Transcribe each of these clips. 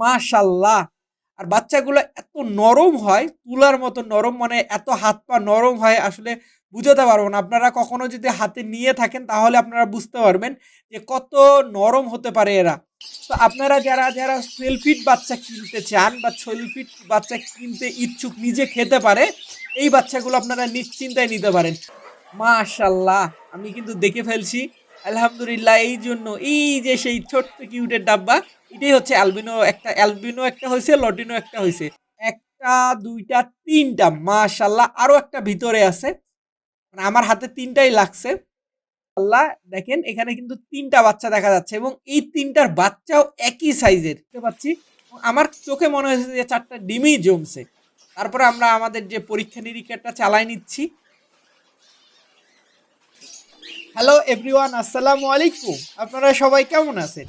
মাশাল্লাহ। আর বাচ্চাগুলো এত নরম হয়, তুলার মতো নরম মানে এত হাত পা নরম হয়, আসলে বুঝাতে পারব না। আপনারা কখনো যদি হাতে নিয়ে থাকেন, তাহলে আপনারা বুঝতে পারবেন যে কত নরম হতে পারে এরা। তো আপনারা যারা যারা সেলফিট বাচ্চা কিনতে চান বা সেলফিট বাচ্চা কিনতে ইচ্ছুক, নিজে খেতে পারে, এই বাচ্চাগুলো আপনারা নিশ্চিন্তায় নিতে পারেন। মাশাল্লাহ, আমি কিন্তু দেখে ফেলছি। আলহামদুলিল্লাহ, এই জন্য, এই যে সেই ছোট্ট কিউটের ডাব্বা এটাই হচ্ছে অ্যালবিনো একটা অ্যালবিনো একটা হয়েছে লটিনো একটা হয়েছে একটা, দুইটা, তিনটা মাশাল্লাহ আরও একটা ভিতরে আছে। মানে আমার হাতে তিনটাই লাগছে। আল্লাহ, দেখেন, এখানে কিন্তু তিনটা বাচ্চা দেখা যাচ্ছে এবং এই তিনটার বাচ্চাও একই সাইজের। দেখতে পাচ্ছি, আমার চোখে মনে হয়েছে যে চারটা ডিমই জমছে। তারপরে আমরা আমাদের যে পরীক্ষা নিরীক্ষাটা চালাই নিচ্ছি। হ্যালো এভরিওয়ান আসসালামু আলাইকুম। আপনারা সবাই কেমন আছেন?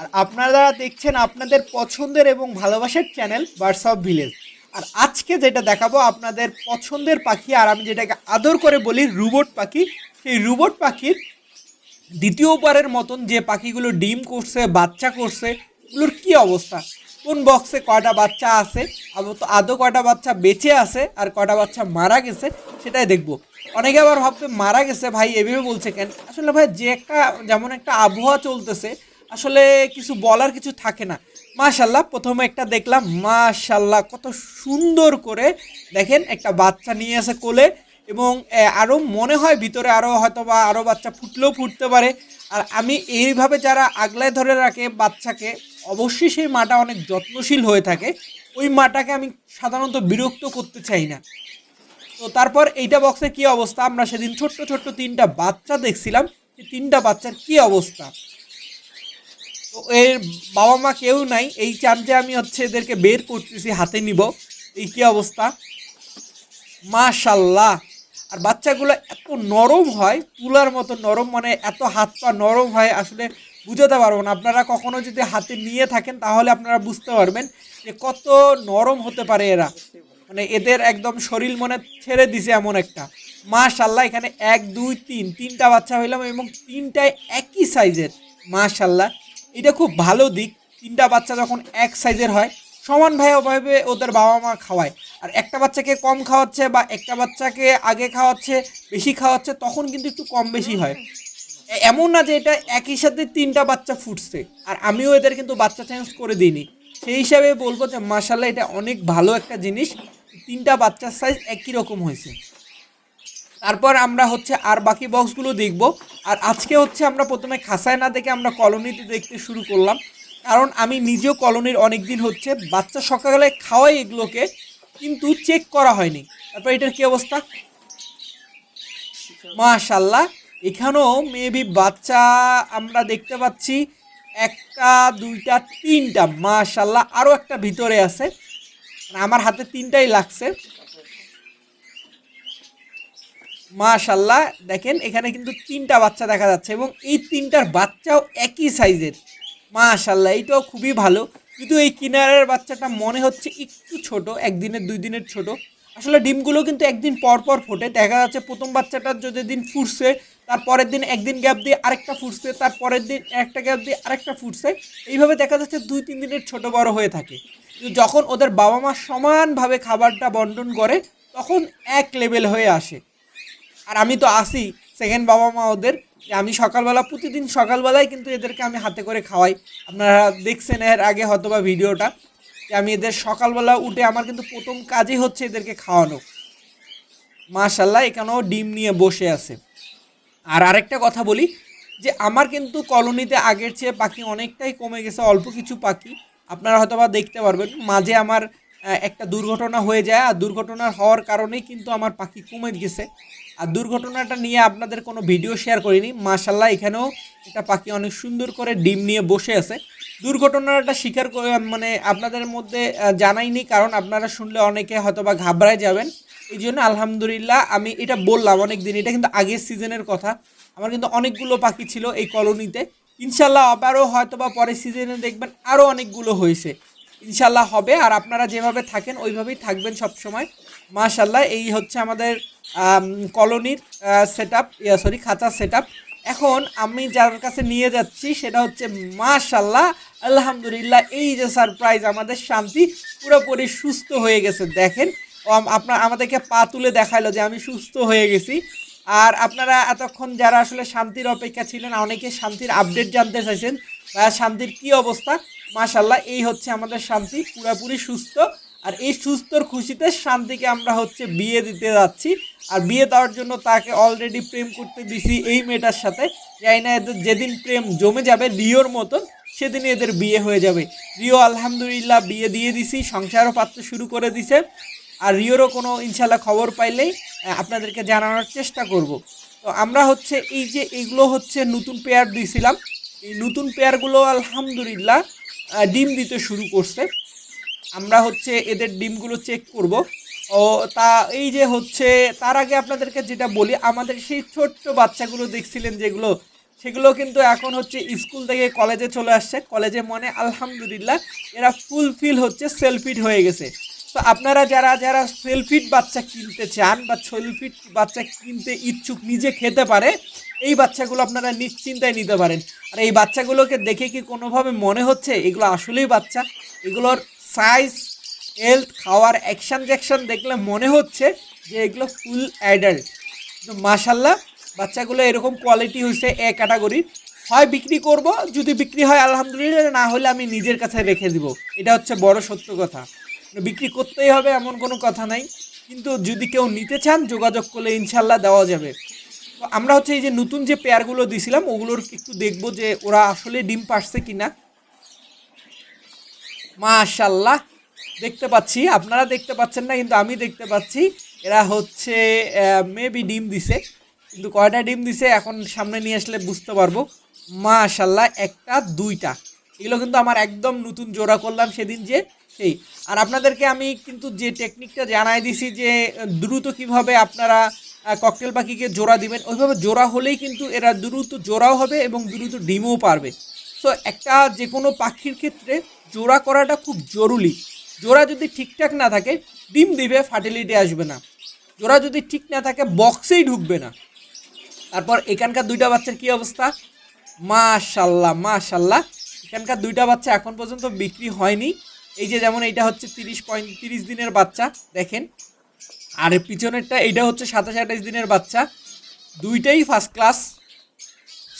আর আপনারা দেখছেন আপনাদের পছন্দের এবং ভালোবাসার চ্যানেল বার্ডস অফ ভিলেজ আর আজকে যেটা দেখাবো আপনাদের পছন্দের পাখি, আর আমি যেটাকে আদর করে বলি রুবট পাখি, সেই রুবট পাখির দ্বিতীয়বারের মতন যে পাখিগুলো ডিম করছে, বাচ্চা করছে, এগুলোর কী অবস্থা? কোন বক্সে কয়টা বাচ্চা আছে? তো আদৌ কয়টা বাচ্চা বেঁচে আছে আর কয়টা বাচ্চা মারা গেছে, সেটাই দেখব। অনেকে আবার ভাববে, মারা গেছে ভাই? এভাবে বলছে কেন? আসলে ভাই, যে একটা, যেমন একটা আবহাওয়া চলতেছে আসলে কিছু বলার কিছু থাকে না। মাশাল্লাহ প্রথমে একটা দেখলাম মাশাল্লাহ কত সুন্দর করে দেখেন একটা বাচ্চা নিয়ে আসে কোলে এবং আরও মনে হয় ভিতরে আরও হয়তো বা আরও বাচ্চা ফুটলেও ফুটতে পারে। আর আমি এইভাবে যারা আগলায় ধরে রাখে বাচ্চাকে, অবশ্যই সেই মাটা অনেক যত্নশীল হয়ে থাকে। ওই মাটাকে আমি সাধারণত বিরক্ত করতে চাই না। তো তারপর এইটা বক্সের কি অবস্থা? আমরা সেদিন ছোট্ট ছোট্ট তিনটা বাচ্চা দেখছিলাম। তিনটা বাচ্চার কি অবস্থা? এর বাবা মা কেউ নাই। এই চান যে আমি হচ্ছে এদেরকে বের করতেছি, হাতে নিব। এই কি অবস্থা? মাশাল্লাহ। আর বাচ্চাগুলো এত নরম হয়, তুলার মতো নরম মানে এত হাত পা নরম হয়, আসলে বুঝাতে পারব না। আপনারা কখনো যদি হাতে নিয়ে থাকেন, তাহলে আপনারা বুঝতে পারবেন যে কত নরম হতে পারে এরা। মানে এদের একদম শরীর মনে ছেড়ে দিছে এমন একটা। মাশাল্লাহ, এখানে এক, দুই, তিন, তিনটা বাচ্চা হইলাম এবং তিনটায় একই সাইজের মাশাল্লাহ। এটা খুব ভালো দিক। তিনটা বাচ্চা যখন এক সাইজের হয়, সমান ভাবে ওদের বাবা মা খাওয়ায়। আর একটা বাচ্চাকে কম খাওয়াচ্ছে বা একটা বাচ্চাকে আগে খাওয়াচ্ছে, বেশি খাওয়াচ্ছে, তখন কিন্তু একটু কম বেশি হয়। এমন না যে এটা একই সাথে তিনটা বাচ্চা ফুটছে। আর আমিও এদের কিন্তু বাচ্চা চেঞ্জ করে দিইনি। সেই হিসাবে বলব যে মাসাল্লাহ এটা অনেক ভালো একটা জিনিস। তিনটা বাচ্চার সাইজ একই রকম হয়েছে। তারপর আমরা হচ্ছে আর বাকি বক্সগুলো দেখব। আর আজকে হচ্ছে আমরা প্রথমে খাসায় না দেখে আমরা কলোনিতে দেখতে শুরু করলাম। কারণ আমি নিজেও কলোনির অনেক দিন হচ্ছে বাচ্চা সকালে খাওয়াই এগুলোকে, কিন্তু চেক করা হয়নি। তারপর এটার কি অবস্থা? মাশাল্লাহ এখানেও মেবি বাচ্চা আমরা দেখতে পাচ্ছি একটা, দুইটা, তিনটা মাশাল্লাহ আরও একটা ভিতরে আছে। আমার হাতে তিনটাই লাগছে। মাশাল্লাহ দেখেন এখানে কিন্তু তিনটা বাচ্চা দেখা যাচ্ছে এবং এই তিনটার বাচ্চাও একই সাইজের। মাশাল্লাহ এইটাও খুবই ভালো। কিন্তু এই কিনারের বাচ্চাটা মনে হচ্ছে একটু ছোট, একদিনের, দুই দিনের ছোট। আসলে ডিমগুলো কিন্তু একদিন পর পর ফোটে। দেখা যাচ্ছে প্রথম বাচ্চাটা যদি দিন ফুটছে, তার পরের দিন একদিন গ্যাপ দিয়ে আরেকটা ফুটছে, তার পরের দিন একটা গ্যাপ দিয়ে আরেকটা ফুটছে। এইভাবে দেখা যাচ্ছে দুই, তিন দিনের ছোট বড় হয়ে থাকে। যখন ওদের বাবা মা সমানভাবে খাবারটা বন্টন করে, তখন এক লেভেল হয়ে আসে। আর আমি তো আসি সেকেন্ড বাবা মা ওদের আমি সকালবেলা, প্রতিদিন সকালবেলায় কিন্তু এদেরকে আমি হাতে করে খাওয়াই। আপনারা দেখছেন এর আগে হয়তো বা ভিডিওটা, যে আমি এদের সকালবেলা উঠে আমার কিন্তু প্রথম কাজই হচ্ছে এদেরকে খাওয়ানো। মাশাল্লাহ এখানেও ডিম নিয়ে বসে আছে। আর আরেকটা কথা বলি, যে আমার কিন্তু কলোনিতে আগের চেয়ে পাখি অনেকটাই কমে গেছে, অল্প কিছু পাখি। আপনারা হয়তো বা দেখতে পারবেন, মাঝে আমার একটা দুর্ঘটনা হয়ে যায়, আর দুর্ঘটনা হওয়ার কারণেই কিন্তু আমার পাখি কমে গেছে। আর দুর্ঘটনাটা নিয়ে আপনাদের কোনো ভিডিও শেয়ার করিনি। মাশাল্লাহ এখানেও একটা পাখি অনেক সুন্দর করে ডিম নিয়ে বসে আছে। দুর্ঘটনাটা স্বীকার করে মানে আপনাদের মধ্যে জানাইনি, কারণ আপনারা শুনলে অনেকে হয়তো বা ঘাবড়ায় যাবেন। এই জন্য আলহামদুলিল্লাহ, আমি এটা বললাম অনেক দিন এটা কিন্তু আগের সিজনের কথা। আমার কিন্তু অনেকগুলো পাখি ছিল এই কলোনিতে। ইনশাল্লাহ আবারও হয়তো বা পরের সিজনে দেখবেন আরও অনেকগুলো হয়েছে। ইনশাল্লাহ হবে, আর আপনারা যেভাবে থাকেন ওইভাবেই থাকবেন সব সময় মাশাল্লাহ এই হচ্ছে আমাদের কলোনির সেট আপ সরি খাঁচার সেট এখন আমি যার কাছে নিয়ে যাচ্ছি, সেটা হচ্ছে মাশাল্লাহ আলহামদুলিল্লাহ, এই যে সারপ্রাইজ আমাদের শান্তি পুরোপুরি সুস্থ হয়ে গেছে, দেখেন। আপনার আমাদেরকে পা তুলে দেখাল যে আমি সুস্থ হয়ে গেছি। আর আপনারা এতক্ষণ যারা আসলে শান্তির অপেক্ষা ছিলেন, অনেকে শান্তির আপডেট জানতে চাইছেন শান্তির কি অবস্থা মাশাল্লাহ এই হচ্ছে আমাদের শান্তি, পুরোপুরি সুস্থ। আর এই সুস্থর খুশিতে শান্তিকে আমরা হচ্ছে বিয়ে দিতে যাচ্ছি। আর বিয়ে দেওয়ার জন্য তাকে অলরেডি প্রেম করতে দিছি এই মেয়েটার সাথে। যাই না এদের যেদিন প্রেম জমে যাবে রিওর মতন, সেদিন এদের বিয়ে হয়ে যাবে। রিও আলহামদুলিল্লাহ বিয়ে দিয়ে দিছি, সংসারও পাত্র শুরু করে দিছে। আর রিওরও কোনো ইনশাল্লাহ খবর পাইলেই আপনাদেরকে জানানোর চেষ্টা করব। তো আমরা হচ্ছে এই যে এগুলো হচ্ছে নতুন পেয়ার দিয়েছিলাম এই নতুন পেয়ারগুলো আলহামদুলিল্লাহ ডিম দিতে শুরু করছে। আমরা হচ্ছে এদের ডিমগুলো চেক করব। ও, তা এই যে হচ্ছে, তার আগে আপনাদেরকে যেটা বলি, আমাদের সেই ছোট্ট বাচ্চাগুলো দেখছিলেন যেগুলো, সেগুলো কিন্তু এখন হচ্ছে স্কুল থেকে কলেজে চলে আসছে। কলেজে মনে আলহামদুলিল্লাহ এরা ফুলফিল হচ্ছে সেলফিট হয়ে গেছে। তো আপনারা যারা যারা সেলফিট বাচ্চা কিনতে চান বা সেলফিট বাচ্চা কিনতে ইচ্ছুক, নিজে খেতে পারে, এই বাচ্চাগুলো আপনারা নিশ্চিন্তায় নিতে পারেন। আর এই বাচ্চাগুলোকে দেখে কি কোনোভাবে মনে হচ্ছে? এগুলো আসলেই বাচ্চা? এগুলোর সাইজ হেলথ খাওয়ার অ্যাকশন জ্যাকশন দেখলে মনে হচ্ছে যে এগুলো ফুল অ্যাডাল্ট তো মাশাল্লাহ বাচ্চাগুলো এরকম কোয়ালিটি হয়েছে এ ক্যাটাগরির হয় বিক্রি করব, যদি বিক্রি হয়, আলহামদুলিল্লাহ, না হলে আমি নিজের কাছে রেখে দিব। এটা হচ্ছে বড় সত্য কথা। বিক্রি করতেই হবে এমন কোনো কথা নাই। কিন্তু যদি কেউ নিতে চান, যোগাযোগ করলে ইনশাল্লাহ দেওয়া যাবে। তো আমরা হচ্ছে এই যে নতুন যে পেয়ারগুলো দিছিলাম, ওগুলোর একটু দেখব যে ওরা আসলে ডিম পারছে কি না মাশাল্লাহ, দেখতে পাচ্ছি, আপনারা দেখতে পাচ্ছেন না, কিন্তু আমি দেখতে পাচ্ছি, এরা হচ্ছে মেবি ডিম দিছে। কিন্তু কয়টা ডিম দিছে, এখন সামনে নিয়ে আসলে বুঝতে পারব। মাশাল্লাহ, একটা, দুইটা। এগুলো কিন্তু আমার একদম নতুন জোড়া করলাম সেদিন যে সেই আর আপনাদেরকে আমি কিন্তু যে টেকনিকটা জানাই দিছি যে, দ্রুত কীভাবে আপনারা ককটেল পাখিকে জোড়া দিবেন, ওইভাবে জোড়া হলেই কিন্তু এরা দ্রুত জোড়াও হবে এবং দ্রুত ডিমও পারবে। সো একটা যে কোনো পাখির ক্ষেত্রে জোড়া করাটা খুব জরুরি। জোড়া যদি ঠিকঠাক না থাকে, ডিম দিবে ফার্টিলিটি আসবে না। জোড়া যদি ঠিক না থাকে বক্সেই ঢুকবে না। তারপর এখানকার দুইটা বাচ্চার কী অবস্থা? মাশাল্লাহ মাশাল্লাহ। এখানকার দুইটা বাচ্চা এখন পর্যন্ত বিক্রি হয়নি। এই যে যেমন এইটা হচ্ছে তিরিশ পয়েন্ট, তিরিশ দিনের বাচ্চা, দেখেন। আর পিছনেরটা, এইটা হচ্ছে সাতাশ, আঠাশ দিনের বাচ্চা। দুইটাই ফার্স্ট ক্লাস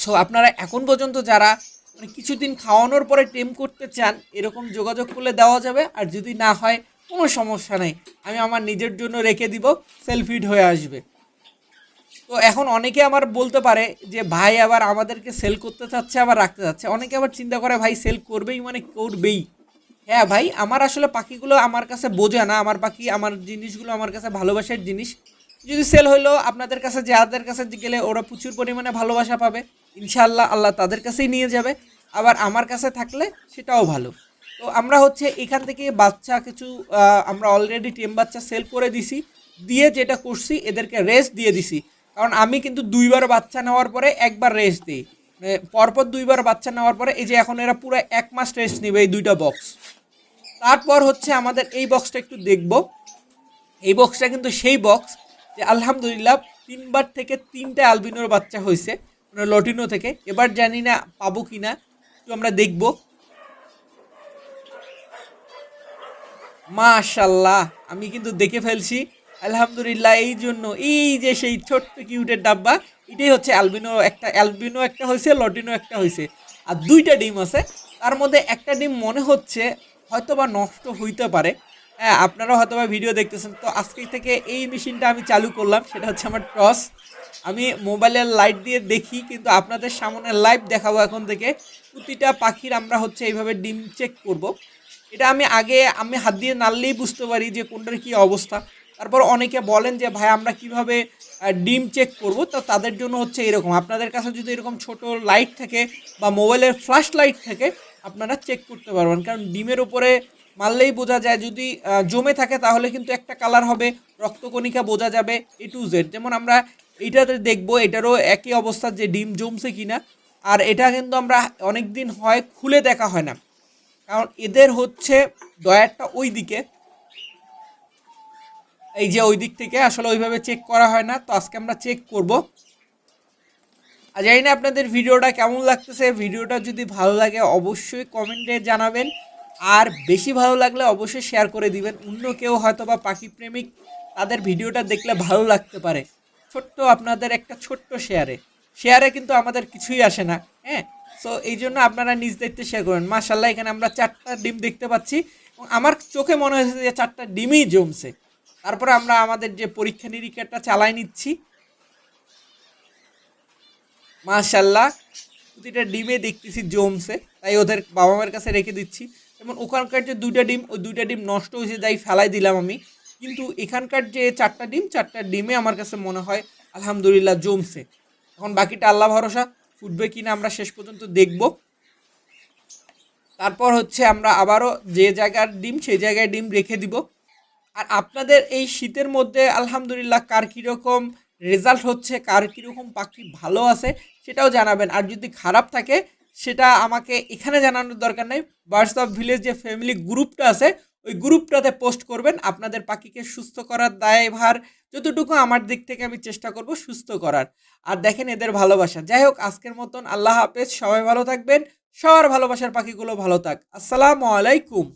সো আপনারা এখন পর্যন্ত যারা মানে কিছুদিন খাওয়ানোর পরে টেম করতে চান, এরকম যোগাযোগ করলে দেওয়া যাবে। আর যদি না হয়, কোনো সমস্যা নেই। আমি আমার নিজের জন্য রেখে দিব সেলফিড হয়ে আসবে। তো এখন অনেকে আমার বলতে পারে যে, ভাই, আবার আমাদেরকে সেল করতে চাচ্ছে, আবার রাখতে চাচ্ছে। অনেকে আবার চিন্তা করে, ভাই সেল করবেই মানে করবেই। হ্যাঁ ভাই, আমার আসলে পাখিগুলো আমার কাছে বোঝে না। আমার পাখি আমার জিনিসগুলো আমার কাছে ভালোবাসার জিনিস। যদি সেল হইল আপনাদের কাছে, যাদের কাছে গেলে ওরা প্রচুর পরিমাণে ভালোবাসা পাবে। ইনশাআল্লাহ আল্লাহ তাদের কাছেই নিয়ে যাবে। আবার আমার কাছে থাকলে সেটাও ভালো। তো আমরা হচ্ছে এখান থেকে বাচ্চা কিছু আমরা অলরেডি টেম বাচ্চা সেল করে দিছি। দিয়ে যেটা করছি, এদেরকে রেস্ট দিয়ে দিছি। কারণ আমি কিন্তু দুইবার বাচ্চা নেওয়ার পরে একবার রেস্ট দিই। মানে পরপর দুইবার বাচ্চা নেওয়ার পরে এই যে এখন এরা পুরো এক মাস রেস্ট নেবে এই দুইটা বক্স তারপর হচ্ছে আমাদের এই বক্সটা একটু দেখব। এই বক্সটা কিন্তু সেই বক্স যে আলহামদুলিল্লাহ তিনবার থেকে তিনটে আলবিনোর বাচ্চা হয়েছে মানে লটিনো থেকে। এবার জানি না পাবো কি না তো আমরা দেখব। মাশাল্লাহ, আমি কিন্তু দেখে ফেলছি। আলহামদুলিল্লাহ, এই জন্য, এই যে সেই ছোট্ট কিউটের ডাব্বা, এটাই হচ্ছে অ্যালবিনো একটা অ্যালবিনো একটা হয়েছে, লটিনো একটা হয়েছে। আর দুইটা ডিম আছে, তার মধ্যে একটা ডিম মনে হচ্ছে হয়তো বা নষ্ট হইতে পারে। হ্যাঁ আপনারা হয়তো বা ভিডিও দেখতেছেন। তো আজকে থেকে এই মেশিনটা আমি চালু করলাম, সেটা হচ্ছে আমার টস আমি মোবাইলের লাইট দিয়ে দেখি, কিন্তু আপনাদের সামনে লাইভ দেখাবো এখন থেকে। প্রতিটা পাখির আমরা হচ্ছে এইভাবে ডিম চেক করব। এটা আমি আগে, আমি হাত দিয়ে নাড়লেই বুঝতে পারি যে কোনটার কি অবস্থা। তারপর অনেকে বলেন যে, ভাই, আমরা কীভাবে ডিম চেক করব? তো তাদের জন্য হচ্ছে এরকম। আপনাদের কাছে যদি এরকম ছোট লাইট থাকে বা মোবাইলের ফ্ল্যাশ লাইট থাকে আপনারা চেক করতে পারবেন। কারণ ডিমের উপরে মারলেই বোঝা যায়, যদি জমে থাকে তাহলে কিন্তু একটা কালার হবে, রক্তকণিকা বোঝা যাবে এ টু জেড যেমন আমরা এইটাতে দেখব, এটারও একই অবস্থা যে ডিম জমছে কিনা। আর এটা কিন্তু আমরা অনেক দিন হয় খুলে দেখা হয় না। কারণ এদের হচ্ছে দয়ারটা ওই দিকে এই যে ওই দিক থেকে আসলে ওইভাবে চেক করা হয় না। তো আজকে আমরা চেক করব। আর জানি না আপনাদের ভিডিওটা কেমন লাগতেছে, ভিডিওটা যদি ভালো লাগে অবশ্যই কমেন্টে জানাবেন, আর বেশি ভালো লাগলে অবশ্যই শেয়ার করে দিবেন, অন্য কেউ হয়তো বা পাখি প্রেমিক, তাদের ভিডিওটা দেখলে ভালো লাগতে পারে। ছোট্ট আপনাদের একটা ছোট্ট শেয়ারে শেয়ারে কিন্তু আমাদের কিছুই আসে না হ্যাঁ? সো এই জন্য আপনারা নিজ দায়িত্বে শেয়ার করেন মাশাল্লাহ এখানে আমরা চারটা ডিম দেখতে পাচ্ছি। এবং আমার চোখে মনে হয়েছে যে চারটা ডিমই জমছে। তারপরে আমরা আমাদের যে পরীক্ষা নিরীক্ষাটা চালাই নিচ্ছি। মাশাল্লাহ প্রতিটা ডিমে দেখতেছি জমছে, তাই ওদের বাবা মায়ের কাছে রেখে দিচ্ছি। যেমন ওখানকার যে দুইটা ডিম, ওই দুইটা ডিম নষ্ট হয়েছে তাই ফেলাই দিলাম আমি। কিন্তু এখানকার যে চারটা ডিম, চারটা ডিমে আমার কাছে মনে হয় আলহামদুলিল্লাহ জমছে। এখন বাকিটা আল্লাহ ভরসা, ফুটবে কিনা আমরা শেষ পর্যন্ত দেখব। তারপর হচ্ছে আমরা আবারও যে জায়গার ডিম, সেই জায়গায় ডিম রেখে দিব। আর আপনাদের এই শীতের মধ্যে আলহামদুলিল্লাহ কার কীরকম রেজাল্ট হচ্ছে কার কীরকম পাখি ভালো আছে সেটাও জানাবেন। আর যদি খারাপ থাকে, সেটা আমাকে এখানে জানানোর দরকার নেই। অফ ভিলেজ যে ফ্যামিলি গ্রুপটা আছে, ওই গ্রুপটাতে পোস্ট করবেন। আপনাদের পাখিকে সুস্থ করার দায়ভার যতটুকু আমার দিক থেকে আমি চেষ্টা করব সুস্থ করার। আর দেখেন এদের ভালোবাসা। যাই হোক, আজকের মতন আল্লাহ হাফেজ। সবাই ভালো থাকবেন। সবার ভালোবাসার পাখিগুলো ভালো থাক। আসসালামু আলাইকুম।